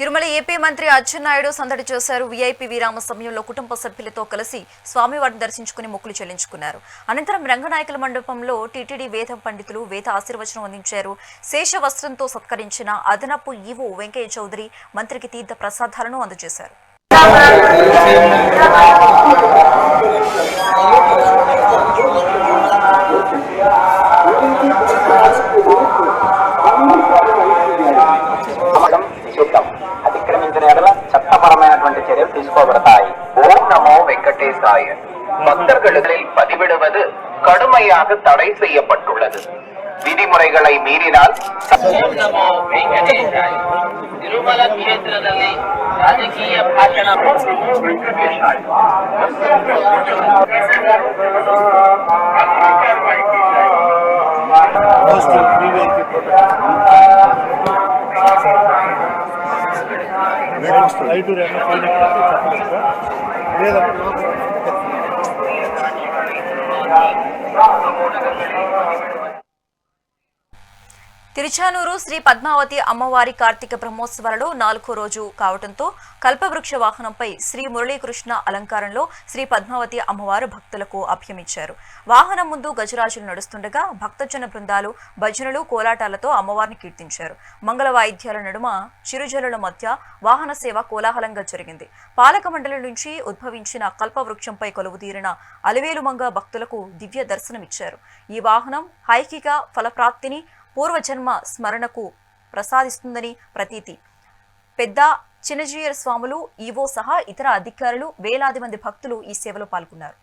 Tirumala AP మంత్రి అచ్చెన్నాయుడు సందడి చేశారు. వీఐపీ విరామ సమయంలో కుటుంబ సభ్యులతో కలిసి స్వామివారిని దర్శించుకుని మొక్కులు చెల్లించుకున్నారు. అనంతరం రంగనాయకుల మండపంలో టీటీడీ వేద పండితులు వేద ఆశీర్వచనం అందించారు. శేష వస్త్రంతో సత్కరించిన అదనపు ఈవో వెంకయ్య చౌదరి మంత్రికి తీర్థ ప్రసాదాలను అందజేశారు. வெங்கடேஸ்வரராய் ஓம் நமோ வெங்கடேசாய. பக்தர்களில் பதிவிடுவது கடுமையாக தடை செய்யப்பட்டுள்ளது. விதிமுறைகளை மீறினால் ஓம் நமோ வெங்கடேசாய. ತಿರುಮಲ ఐదు రెండు పైన చెప్పచ్చు లేదంటే తిరుచానూరు శ్రీ పద్మావతి అమ్మవారి కార్తీక బ్రహ్మోత్సవాలలో నాలుగో రోజు కావడంతో కల్పవృక్ష వాహనంపై శ్రీ మురళీకృష్ణ అలంకారంలో శ్రీ పద్మావతి అమ్మవారు భక్తులకు అభ్యమించారు వాహనం ముందు గజరాజులు నడుస్తుండగా భక్తజన బృందాలు భజనలు కోలాటాలతో అమ్మవారిని కీర్తించారు. మంగళ వాయిద్యాల నడుమ చిరుజలుల మధ్య వాహన సేవ కోలాహలంగా జరిగింది. పాలక మండలి నుంచి ఉద్భవించిన కల్పవృక్షంపై కొలువుదీరిన అలివేలుమంగ భక్తులకు దివ్య దర్శనమిచ్చారు. ఈ వాహనం హైకిక ఫలప్రాప్తిని పూర్వజన్మ స్మరణకు ప్రసాదిస్తుందని ప్రతీతి. పెద్ద చిన్నజీయర్ స్వాములు ఈవో సహా ఇతర అధికారులు వేలాది మంది భక్తులు ఈ సేవలో పాల్గొన్నారు.